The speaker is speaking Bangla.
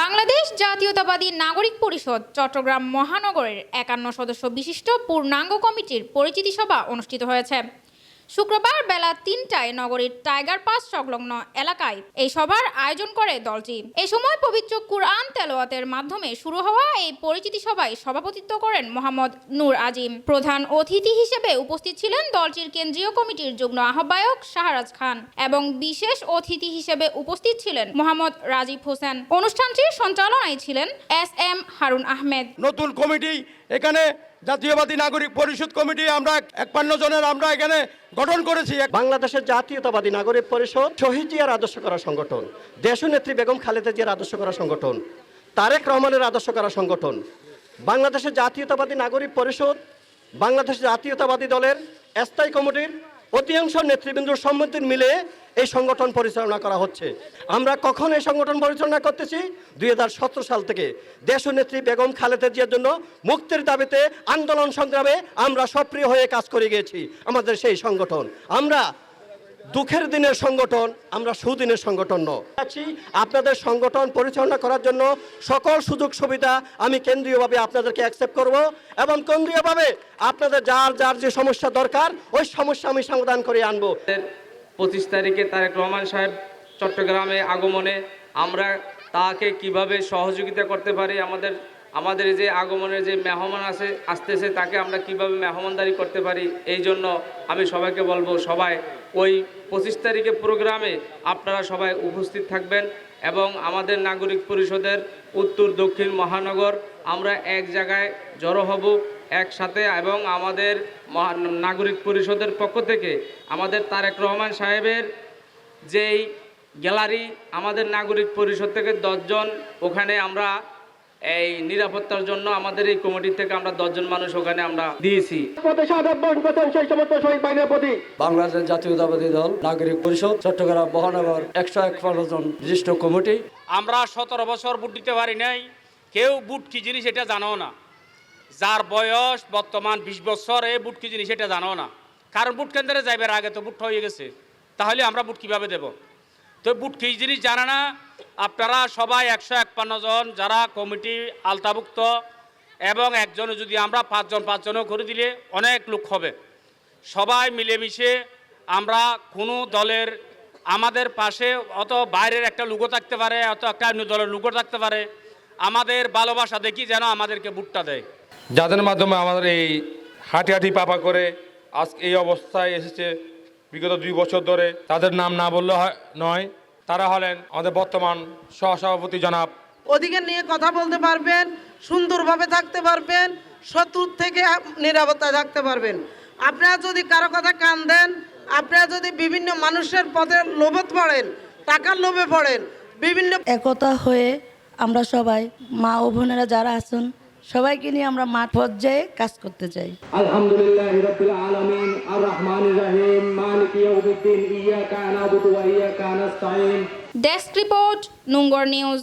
বাংলাদেশ জাতীয়তাবাদী নাগরিক পরিষদ চট্টগ্রাম মহানগরের একান্ন সদস্য বিশিষ্ট পূর্ণাঙ্গ কমিটির পরিচিতি সভা অনুষ্ঠিত হয়েছে। শুক্রবার বেলা তিনটায় নগরীর টাইগার পাস সংলগ্ন এলাকায় এই সভার আয়োজন করে দলটি। এই সময় পবিত্র কুরআন তেলাওয়াতের মাধ্যমে শুরু হওয়া এই পরিচিতি সভায় সভাপতিত্ব করেন মোহাম্মদ নূর আজিম। প্রধান অতিথি হিসেবে উপস্থিত ছিলেন দলটির কেন্দ্রীয় কমিটির যুগ্ম আহ্বায়ক শাহরাজ খান এবং বিশেষ অতিথি হিসেবে উপস্থিত ছিলেন মোহাম্মদ রাজীব হোসেন। অনুষ্ঠানটির সঞ্চালনায় ছিলেন এস এম হারুন আহমেদ। নতুন কমিটি এখানে জাতীয়বাদী নাগরিক পরিষদ কমিটি, আমরা একান্ন জনের আমরা এখানে গঠন করেছি। বাংলাদেশের জাতীয়তাবাদী নাগরিক পরিষদ, শহীদ জিয়ার আদর্শ করা সংগঠন, দেশনেত্রী বেগম খালেদা জিয়ার আদর্শ করা সংগঠন, তারেক রহমানের আদর্শ করা সংগঠন, বাংলাদেশের জাতীয়তাবাদী নাগরিক পরিষদ, বাংলাদেশ জাতীয়তাবাদী দলের স্থায়ী কমিটির অধিকাংশ নেতৃবৃন্দর সম্মতি মিলে এই সংগঠন পরিচালনা করা হচ্ছে। আমরা কখন এই সংগঠন পরিচালনা করতেছি? দুই হাজার সতেরো সাল থেকে। দেশ নেত্রী বেগম খালেদা জিয়ার জন্য মুক্তির দাবিতে আন্দোলন সংগ্রামে আমরা সক্রিয় হয়ে কাজ করে গিয়েছি আমাদের সেই সংগঠন। আমরা দুঃখের দিনের সংগঠন, আমরা সুদিনের সংগঠন আছি আপনাদের সংগঠন পরিচালনা করার জন্য সকল সুযোগ সুবিধা আমি কেন্দ্রীয়ভাবে আপনাদেরকে অ্যাকসেপ্ট করব এবং কেন্দ্রীয়ভাবে আপনাদের যার যার যে সমস্যা দরকার, ওই সমস্যা আমি সমাধান করে আনব। পঁচিশ তারিখে তারেক রহমান সাহেব চট্টগ্রামে আগমনে আমরা তাকে কীভাবে সহযোগিতা করতে পারি আমাদের আমাদের যে আগমনের যে মেহমান আছে আসতেছে, তাকে আমরা কীভাবে মেহমানদারি করতে পারি, এই জন্য আমি সবাইকে বলব, সবাই ওই পঁচিশ তারিখে প্রোগ্রামে আপনারা সবাই উপস্থিত থাকবেন এবং আমাদের নাগরিক পরিষদের উত্তর, দক্ষিণ মহানগর আমরা এক জায়গায় জড়ো হব একসাথে এবং আমাদের নাগরিক পরিষদের পক্ষ থেকে আমাদের তারেক রহমান সাহেবের যেই গ্যালারি আমাদের নাগরিক পরিষদ থেকে দশজন ওখানে আমরা এই নিরাপত্তার জন্য আমাদের এই কমিটি থেকে আমরা দশজন মানুষ ওখানে আমরা দিয়েছি। সেই সমস্ত শহীদ বাহিনীর প্রতি বাংলাদেশ জাতীয়তাবাদী দল নাগরিক পরিষদ চট্টগ্রাম মহানগর একশো এক জন বিশিষ্ট কমিটি। আমরা সতেরো বছর বুট দিতে পারি নাই কেউ বুট কি জিনিস এটা জানো না। যার বয়স বর্তমান বিশ বছর এই বুট কি জিনিস এটা জানো না। কারণ বুট কেন্দ্রে যাইবার আগে তো বুট হয়ে গেছে তাহলে আমরা বুট কীভাবে দেব? তো বুট কি জিনিস জানে না আপনারা সবাই একশো একপান্ন জন যারা কমিটি আলতাভুক্ত এবং একজনে যদি আমরা পাঁচজন পাঁচজনও করে দিলে অনেক লোক হবে। সবাই মিলেমিশে আমরা কোনো দলের আমাদের পাশে অত বাইরের একটা লুগো থাকতে পারে, অত একটা অন্য দলের লুগো থাকতে পারে। আমাদের ভালোবাসা দেখি যেন আমাদেরকে বুটটা দেয়। যাদের মাধ্যমে আমাদের এই হাঁটি হাঁটি পাপা করে আজ এই অবস্থায় এসেছে, বিগত দুই বছর ধরে, তাদের নাম না বললে নয়। তারা হলেন আমাদের বর্তমান সহসভাপতি জনাব। অধিকার নিয়ে কথা বলতে পারবেন সুন্দরভাবে থাকতে পারবেন শত্রুর থেকে নিরাপত্তায় থাকতে পারবেন। আপনারা যদি কারও কথা কান দেন আপনারা যদি বিভিন্ন মানুষের পথে লোভত পড়েন টাকার লোভে পড়েন বিভিন্ন একতা হয়ে আমরা সবাই মা ও বোনেরা যারা আছেন সবাইকে নিয়ে আমরা মাঠ পর্যায়ে কাজ করতে চাই। আলহামদুলিল্লাহ রবিল আলমিন আর রহমান রাহিম। Desk report নুঙ্গর news.